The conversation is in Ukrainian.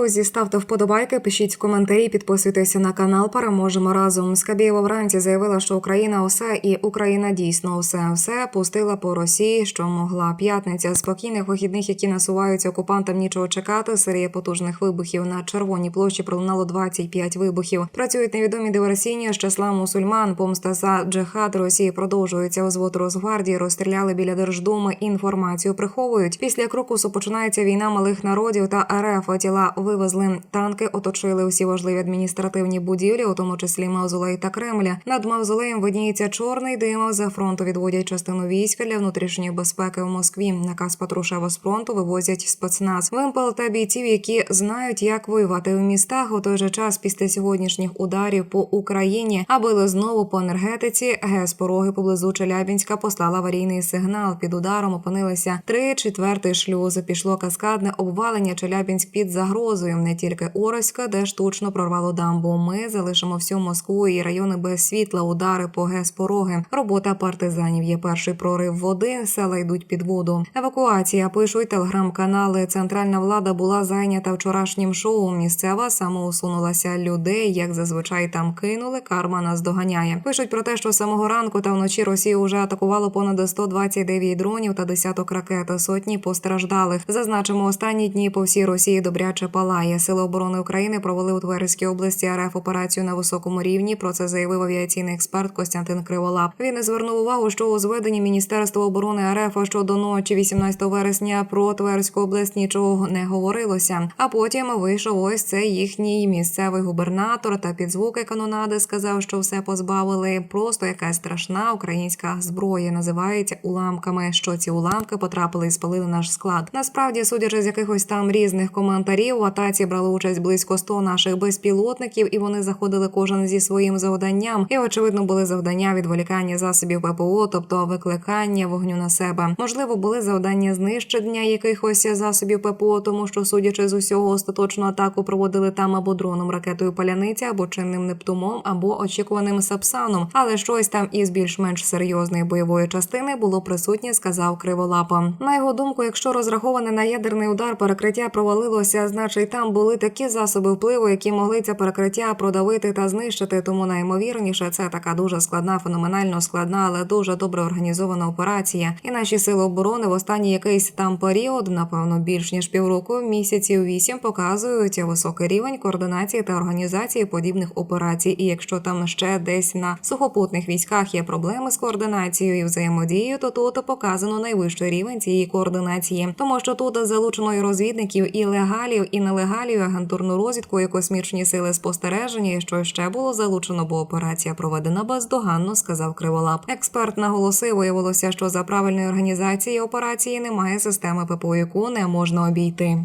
Друзі, ставте вподобайки, пишіть коментарі, підписуйтеся на канал. Переможемо разом. Скабєєва вранці заявила, що Україна усе і Україна дійсно усе все пустила по Росії, що могла. П'ятниця спокійних вихідних, які насуваються окупантам. Нічого чекати. Серія потужних вибухів на червоній площі пролунало 25 вибухів. Працюють невідомі диверсійні з числа мусульман. Помста за джихад Росії продовжується. Озвод Росгвардії розстріляли біля Держдуми. Інформацію приховують. Після крокусу починається війна малих народів та РФ. Тіла вивезли танки, оточили усі важливі адміністративні будівлі, у тому числі Мавзолей та Кремля. Над мавзолеєм видніється чорний дим. За фронту відводять частину війська для внутрішньої безпеки в Москві. Наказ Патрушева з фронту вивозять спецназ. Вимпел та бійців, які знають, як воювати у містах. У той же час після сьогоднішніх ударів по Україні, а знову по енергетиці. ГЕС пороги поблизу Челябінська послала аварійний сигнал. Під ударом опинилися три четвертий шлюз. Пішло каскадне обвалення Челябінськ під загрозою. Не тільки Ороська, де штучно прорвало дамбу. Ми залишимо всю Москву і райони без світла. Удари по ГЕС пороги. Робота партизанів є перший прорив води. Села йдуть під воду. Евакуація пишуть телеграм-канали. Центральна влада була зайнята вчорашнім шоу. Місцева самоусунулася людей. Як зазвичай там кинули, карма нас доганяє. Пишуть про те, що самого ранку та вночі Росія вже атакувало понад 129 дронів та десяток ракет. Сотні постраждалих. Зазначимо останні дні по всій Росії добряче палає. Сили оборони України провели у Тверській області РФ операцію на високому рівні. Про це заявив авіаційний експерт Костянтин Криволап. Він звернув увагу, що у зведенні Міністерства оборони РФ щодо ночі 18 вересня про Тверську область нічого не говорилося. А потім вийшов ось цей їхній місцевий губернатор та під звуки канонади сказав, що все позбавили. Просто якась страшна українська зброя називається уламками. Що ці уламки потрапили і спалили наш склад. Насправді, судячи з якихось там різних коментарів, у атаці брали участь близько 100 наших безпілотників, і вони заходили кожен зі своїм завданням. І очевидно були завдання відволікання засобів ППО, тобто викликання вогню на себе. Можливо, були завдання знищення якихось засобів ППО, тому що, судячи з усього, остаточну атаку проводили там або дроном, ракетою паляниця, або чинним нептумом, або очікуваним сапсаном. Але щось там із більш-менш серйозної бойової частини було присутнє, сказав Криволапа. На його думку, якщо розраховане на ядерний удар перекриття провалилося, значить там були такі засоби впливу, які могли це перекриття продавити та знищити. Тому найімовірніше це така дуже складна, феноменально складна, але дуже добре організована операція. І наші сили оборони в останній якийсь там період, напевно, більш ніж півроку, місяців вісім показують високий рівень координації та організації подібних операцій. І якщо там ще десь на сухопутних військах є проблеми з координацією і взаємодією, то тут показано найвищий рівень цієї координації, тому що тут залучено і розвідників, і легалів, і нелегалів, агентурну розвідку, і космічні сили спостереження. І що ще було залучено, бо операція проведена бездоганно, сказав Криволап. Експерт наголосив, виявилося, що за правильної організації операції немає системи ППО, яку не можна обійти.